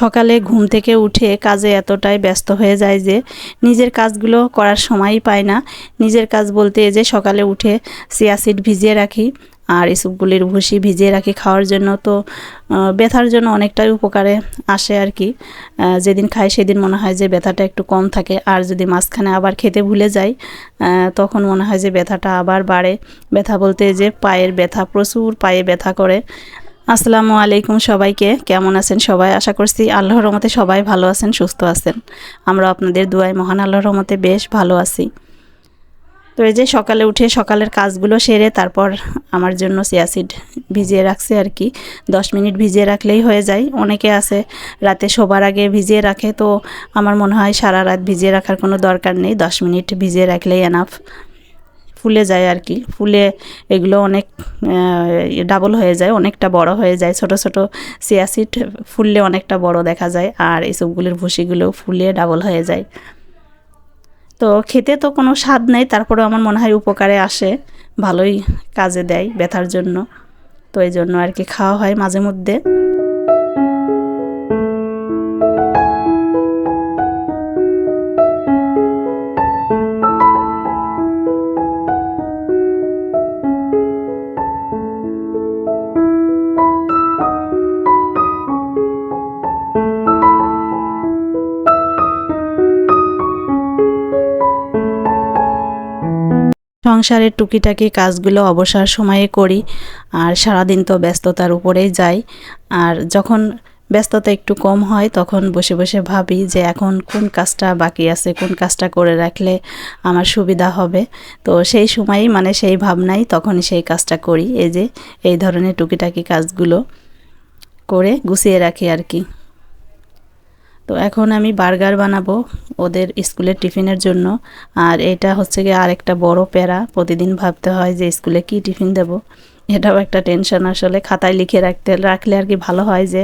সকালে ঘুম থেকে উঠে কাজে এতটাই ব্যস্ত হয়ে যায় যে নিজের কাজগুলো করার সময়ই পায় না। নিজের কাজ বলতে যে সকালে উঠে সিয়াসিড ভিজিয়ে রাখি আর ইসুপগুলির ভুসি ভিজিয়ে রাখি খাওয়ার জন্য তো ব্যথার জন্য অনেকটাই উপকারে আসে আর কি। যেদিন খাই সেদিন মনে হয় যে ব্যথাটা একটু কম থাকে আর যদি মাঝখানে আবার খেতে ভুলে যাই তখন মনে হয় যে ব্যথাটা আবার বাড়ে। ব্যথা বলতে যে পায়ের ব্যথা, প্রচুর পায়ে ব্যথা করে। আসসালামু আলাইকুম সবাইকে। কেমন আছেন সবাই? আশা করছি আল্লাহর রহমতে সবাই ভালো আছেন, সুস্থ আছেন। আমরা আপনাদের দুয়ায় মহান আল্লাহর রহমতে বেশ ভালো আছি। তো এই যে সকালে উঠে সকালের কাজগুলো সেরে তারপর আমার জন্য সিয়াসিড ভিজিয়ে রাখছে আর কি। দশ মিনিট ভিজিয়ে রাখলেই হয়ে যায়। অনেকে আছে রাতে শোবার আগে ভিজিয়ে রাখে, তো আমার মনে হয় সারা রাত ভিজিয়ে রাখার কোনো দরকার নেই। দশ মিনিট ভিজিয়ে রাখলেই এনাফ ফুলে যায় আর কি। ফুলে এগুলো অনেক ডাবল হয়ে যায়, অনেকটা বড় হয়ে যায়। ছোট ছোট সিয়াসিড ফুললে অনেকটা বড় দেখা যায় আর এসবগুলির ভুসিগুলো ফুলে ডাবল হয়ে যায়। তো খেতে তো কোনো স্বাদ নেই, তারপরেও আমার মনে হয় উপকারে আসে, ভালোই কাজে দেয় ব্যথার জন্য। তো এই জন্য আর কি খাওয়া হয় মাঝে মধ্যে। সংসারের টুকিটাকি কাজগুলো অবসর সময়ে করি আর সারাদিন তো ব্যস্ততার উপরেই যাই। আর যখন ব্যস্ততা একটু কম হয়, তখন বসে বসে ভাবি যে এখন কোন কাজটা বাকি আছে, কোন কাজটা করে রাখলে আমার সুবিধা হবে। তো সেই সময়ই মানে সেই ভাবনাই তখনই সেই কাজটা করি। এই যে, এই ধরনের টুকিটাকি কাজগুলো করে গুছিয়ে রাখি আর কি। তো এখন আমি বার্গার বানাবো ওদের স্কুলের টিফিনের জন্য। আর এটা হচ্ছে গিয়ে আরেকটা বড় প্যারা। প্রতিদিন ভাবতে হয় যে স্কুলে কি টিফিন দেব। এটাও একটা টেনশন আসলে। খাতায় লিখে রাখতে, রাখলে আর কি ভালো হয় যে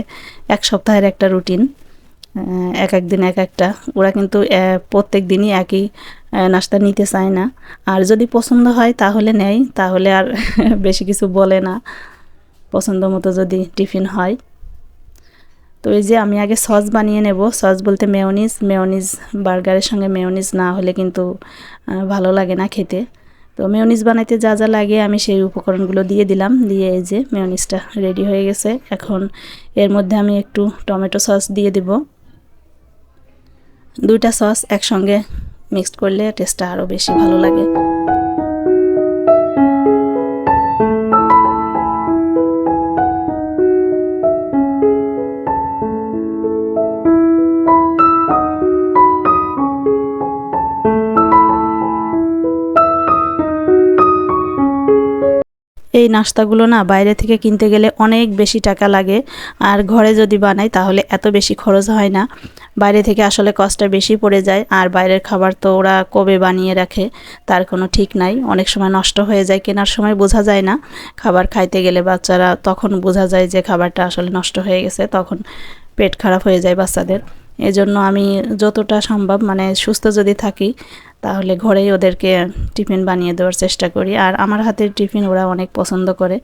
এক সপ্তাহের একটা রুটিন এক এক দিন এক একটা। ওরা কিন্তু প্রত্যেক দিনই একই নাস্তা নিতে চায় না। আর যদি পছন্দ হয় তাহলে নেয়, তাহলে আর বেশি কিছু বলে না। পছন্দ মতো যদি টিফিন হয়। তো এই যে আমি আগে সস বানিয়ে নেব। সস বলতে মেয়নিজ মেয়নিজ বার্গারের সঙ্গে মেয়নিজ না হলে কিন্তু ভালো লাগে না খেতে। তো মেয়নিজ বানাইতে যা যা লাগে আমি সেই উপকরণগুলো দিয়ে দিলাম। দিয়ে এই যে মেয়নিজটা রেডি হয়ে গেছে। এখন এর মধ্যে আমি একটু টমেটো সস দিয়ে দিব। দুইটা সস একসঙ্গে মিক্সড করলে টেস্টটা আরও বেশি ভালো লাগে। এই নাস্তাগুলো না বাইরে থেকে কিনতে গেলে অনেক বেশি টাকা লাগে। আর ঘরে যদি বানাই তাহলে এত বেশি খরচ হয় না। বাইরে থেকে আসলে কষ্টটা বেশি পড়ে যায়। আর বাইরের খাবার তো ওরা কবে বানিয়ে রাখে তার কোনো ঠিক নাই। অনেক সময় নষ্ট হয়ে যায়, কেনার সময় বোঝা যায় না। খাবার খাইতে গেলে বাচ্চারা তখন বোঝা যায় যে খাবারটা আসলে নষ্ট হয়ে গেছে, তখন পেট খারাপ হয়ে যায় বাচ্চাদের। এজন্য আমি যতটা সম্ভব মানে সুস্থ যদি থাকি, তাহলে ঘরেই ওদেরকে টিফিন বানিয়ে দেওয়ার চেষ্টা করি। আর আমার হাতের টিফিন ওরা অনেক পছন্দ করে,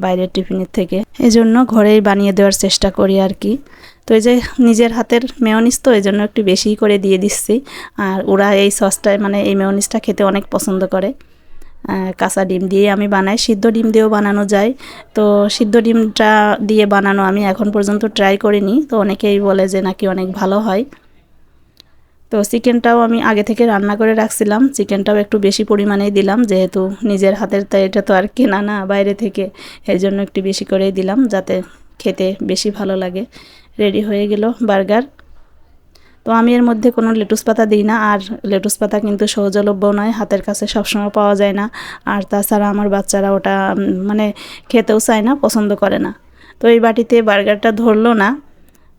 বাইরের টিফিনের থেকে। এজন্য ঘরেই বানিয়ে দেওয়ার চেষ্টা করি আর কি। তো এই যে নিজের হাতের মেয়নিস তো এই জন্য একটু বেশি করে দিয়ে দিচ্ছি। আর ওরা এই সসটায় মানে এই মেয়নিসটা খেতে অনেক পছন্দ করে। কাঁচা ডিম দিয়ে আমি বানাই। সিদ্ধ ডিম দিয়েও বানানো যায়। তো সিদ্ধ ডিমটা দিয়ে বানানো আমি এখন পর্যন্ত ট্রাই করিনি। তো অনেকেই বলে যে নাকি অনেক ভালো হয়। তো চিকেনটাও আমি আগে থেকে রান্না করে রাখছিলাম। চিকেনটাও একটু বেশি পরিমাণেই দিলাম। যেহেতু নিজের হাতের তো এটা তো আর কেনা না বাইরে থেকে এই জন্য একটু বেশি করেই দিলাম যাতে খেতে বেশি ভালো লাগে। রেডি হয়ে গেল বার্গার। তো আমি এর মধ্যে কোনো লেটুস পাতা দিই না, আর লেটুস পাতা কিন্তু সহজলভ্য নয়, হাতের কাছে সবসময় পাওয়া যায় না। আর তাছাড়া আমার বাচ্চারা ওটা মানে খেতেও চায় না, পছন্দ করে না। তো এই বাটিতে বার্গারটা ধরলো না,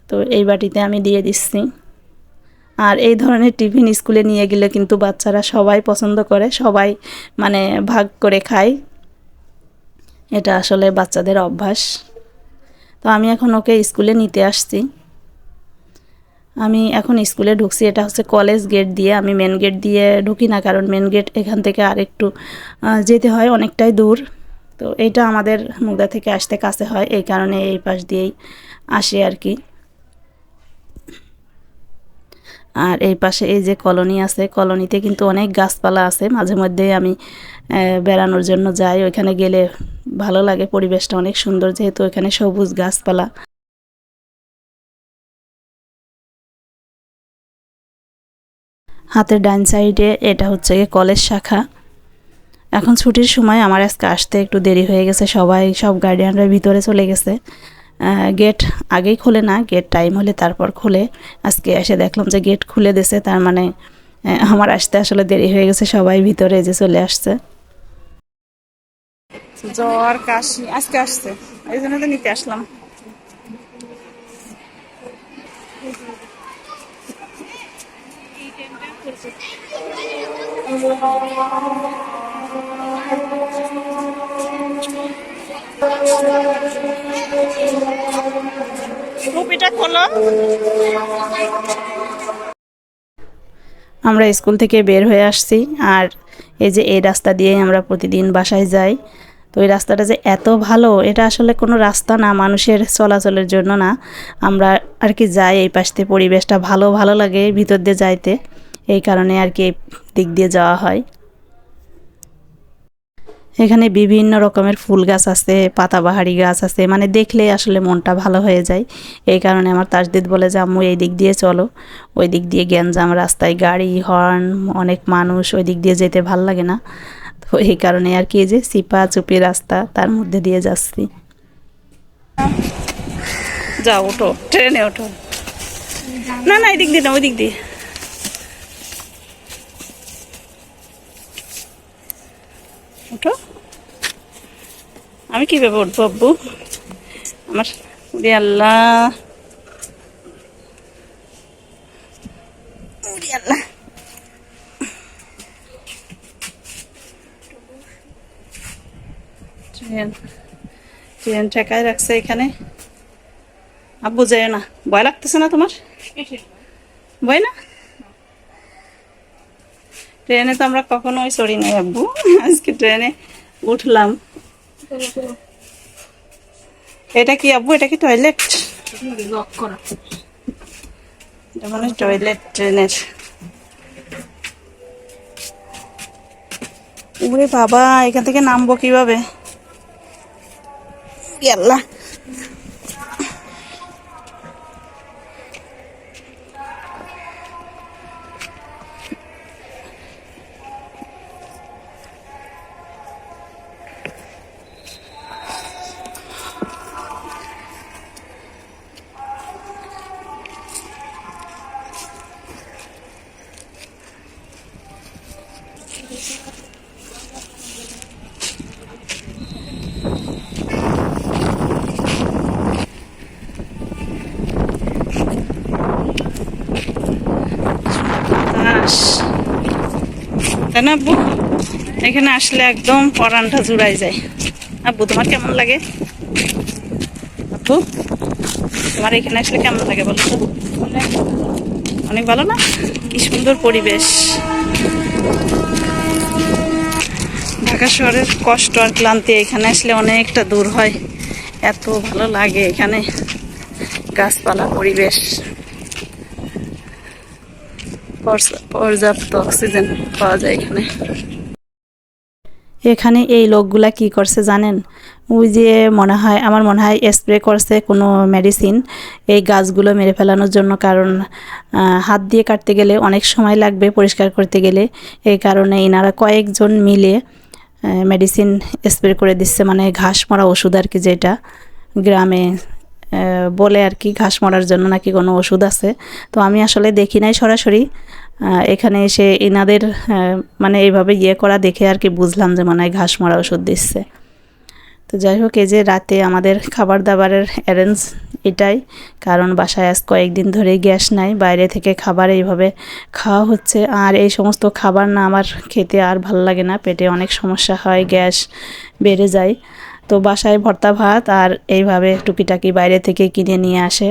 তো এই বাটিতে আমি দিয়ে দিচ্ছি। আর এই ধরনের টিফিন স্কুলে নিয়ে গেলে কিন্তু বাচ্চারা সবাই পছন্দ করে, সবাই মানে ভাগ করে খায়। এটা আসলে বাচ্চাদের অভ্যাস। তো আমি এখন ওকে স্কুলে নিতে আসছি। আমি এখন স্কুলে ঢুকছি। এটা হচ্ছে কলেজ গেট দিয়ে আমি মেন গেট দিয়ে ঢুকি না কারণ মেন গেট এখান থেকে আরেকটু আহ, যেতে হয় অনেকটাই দূর। তো এটা আমাদের মুগদা থেকে আসতে কাছে হয় এই কারণে এই পাশ দিয়েই আসি আর কি। আর এই পাশে এই যে কলোনি আছে কলোনিতে কিন্তু অনেক গাছপালা আছে। মাঝে মধ্যে আমি বেড়ানোর জন্য যাই। ওইখানে গেলে ভালো লাগে পরিবেশটা অনেক সুন্দর যেহেতু এখানে সবুজ গাছপালা। হাতের ডান সাইডে এটা হচ্ছে গিয়ে কলেজ শাখা। এখন ছুটির সময় আমার আজকে আসতে একটু দেরি হয়ে গেছে, সবাই সব গার্ডিয়ানরা ভিতরে চলে গেছে। গেট আগেই খোলে না গেট টাইম হলে তারপর খোলে। আজকে এসে দেখলাম যে গেট খুলে দিছে তার মানে আমার আসতে আসলে দেরি হয়ে গেছে, সবাই ভিতরে যে চলে আসছে। জ্বর, কাশি, আজকে আসছে, এই জন্য তো নিতে আসলাম। টুপিটা খোলো। আমরা স্কুল থেকে বের হয়ে আসছি আর এই যে এই রাস্তা দিয়ে আমরা প্রতিদিন বাসায় যাই। তো এই রাস্তাটা যে এত ভালো, এটা আসলে কোনো রাস্তা না, মানুষের চলাচলের জন্য না। আমরা আর কি যাই এই পাশতে পরিবেশটা ভালো ভালো লাগে ভিতর দিয়ে যাইতে। এই কারণে আর কি দিক দিয়ে যাওয়া হয়। এখানে বিভিন্ন রকমের ফুল গাছ আছে, পাতাবাহারি গাছ আছে মানে দেখলে আসলে মনটা ভালো হয়ে যায়। এই কারণে আমার তাসদিদ বলে যে, আম্মু, এই দিক দিয়ে চলো। ওই দিক দিয়ে গ্যাঞ্জাম, রাস্তায় গাড়ি, হর্ন, অনেক মানুষ, ওই দিক দিয়ে যেতে ভালো লাগে না। তো এই কারণে আর কি যে চিপা চুপি রাস্তা, তার মধ্যে দিয়ে যাচ্ছি। যাও, ওঠো, ট্রেনে ওঠো। না না এই দিক দিয়ে না ওই দিক দিয়ে। ওঠো আমি কীভাবে উঠবো আব্বু? আমার উড়ি আল্লাহ। উড়ি আল্লাহ। ট্রেন। ট্রেন ঠেকায় রাখছে এখানে। আব্বু যায় না। ভয় লাগতেছে না তোমার? ভয় না? ট্রেনে তো আমরা কখনোই চড়ি নাই, আব্বু। আজকে ট্রেনে উঠলাম। এটা কি, আব্বু, এটা কি টয়লেট এটা মানে টয়লেট ট্রেনের। ওরে বাবা, এখান থেকে নামবো কীভাবে? আল্লাহ তাই না আব্বু এখানে আসলে একদম পরানটা জুড়াই যায়। আব্বু তোমার কেমন লাগে? আব্বু তোমার এখানে আসলে কেমন লাগে বলো অনেক ভালো না? কি সুন্দর পরিবেশ। ঢাকা শহরের কষ্ট আর ক্লান্তি এখানে আসলে অনেকটা দূর হয়। এত ভালো লাগে এখানে। গাছপালা, পরিবেশ। পর্যাপ্ত অক্সিজেন পাওয়া যায় এখানে। এখানে এই লোকগুলা কি করছে জানেন? ওই যে মনে হয়, আমার মনে হয় স্প্রে করছে কোনো মেডিসিন এই গাছগুলো মেরে ফেলানোর জন্য। কারণ হাত দিয়ে কাটতে গেলে অনেক সময় লাগবে পরিষ্কার করতে গেলে। এই কারণে এনারা কয়েকজন মিলে মেডিসিন স্প্রে করে দিচ্ছে। মানে ঘাস মরা ওষুধ আর কি যেটা গ্রামে বলে আর কি ঘাস মরার জন্য নাকি কোনো ওষুধ আছে। তো আমি আসলে দেখি নাই সরাসরি। এখানে এসে এনাদের মানে এইভাবে ইয়ে করা দেখে আর কি বুঝলাম যে মনে হয় ঘাস মরা ওষুধ দিচ্ছে। তো যাই হোক, এই যে রাতে আমাদের খাবার দাবারের অ্যারেঞ্জ এটাই, কারণ বাসায় আজ কয়েকদিন ধরে গ্যাস নাই, বাইরে থেকে খাবার এইভাবে খাওয়া হচ্ছে। আর এই সমস্ত খাবার না আমার খেতে আর ভালো লাগে না, পেটে অনেক সমস্যা হয়, গ্যাস বেড়ে যায়। তো বাসায় ভর্তা ভাত আর এইভাবে টুকিটাকি বাইরে থেকে কিনে নিয়ে আসে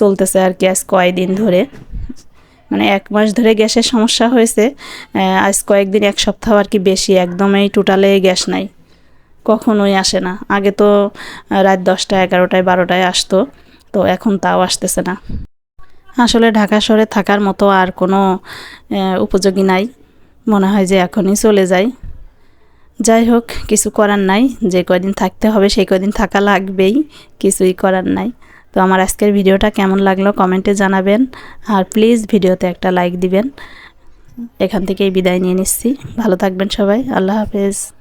চলতেছে আর কি আজ কয়েকদিন ধরে। মানে এক মাস ধরে গ্যাসের সমস্যা হয়েছে আজ কয়েকদিন, এক সপ্তাহ আর কি বেশি, একদমই টোটালে গ্যাস নাই। কখনোই আসে না। আগে তো রাত দশটা এগারোটায়, বারোটায় আসতো, তো এখন তাও আসতেছে না। আসলে ঢাকা শহরে থাকার মতো আর কোনো উপযোগী নাই। মনে হয় যে এখনই চলে যাই যাই হোক, কিছু করার নাই। যে কয়দিন থাকতে হবে, সেই কয়দিন থাকা লাগবেই। কিছুই করার নাই। তো আমার আজকের ভিডিওটা কেমন লাগল কমেন্টে জানাবেন। আর প্লিজ ভিডিওতে একটা লাইক দিবেন। এখান থেকেই বিদায় নিয়ে নিচ্ছি। ভালো থাকবেন সবাই। আল্লাহ হাফেজ।